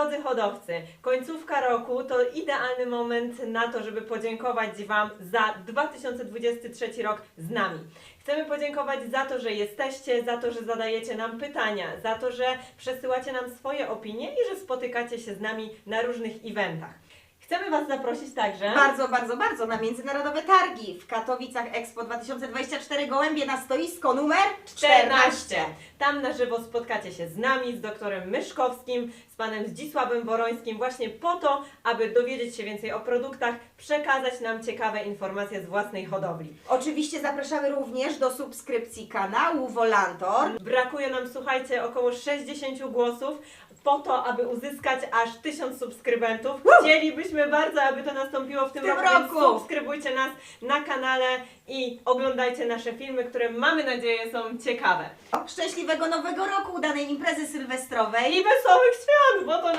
drodzy hodowcy, końcówka roku to idealny moment na to, żeby podziękować Wam za 2023 rok z nami. Chcemy podziękować za to, że jesteście, za to, że zadajecie nam pytania, za to, że przesyłacie nam swoje opinie i że spotykacie się z nami na różnych eventach. Chcemy Was zaprosić także. Bardzo, bardzo, bardzo na międzynarodowe targi w Katowicach Expo 2024 Gołębie na stoisko numer 14. Tam na żywo spotkacie się z nami, z doktorem Myszkowskim, z panem Zdzisławem Borońskim, właśnie po to, aby dowiedzieć się więcej o produktach, przekazać nam ciekawe informacje z własnej hodowli. Oczywiście zapraszamy również do subskrypcji kanału Volantor. Brakuje nam, słuchajcie, około 60 głosów po to, aby uzyskać aż 1000 subskrybentów. Chcielibyśmy bardzo, aby to nastąpiło w tym, tym roku, więc roku. subskrybujcie nas na kanale i oglądajcie nasze filmy, które mamy nadzieję są ciekawe. Szczęśliwego nowego roku, udanej imprezy sylwestrowej. I wesołych świąt, bo to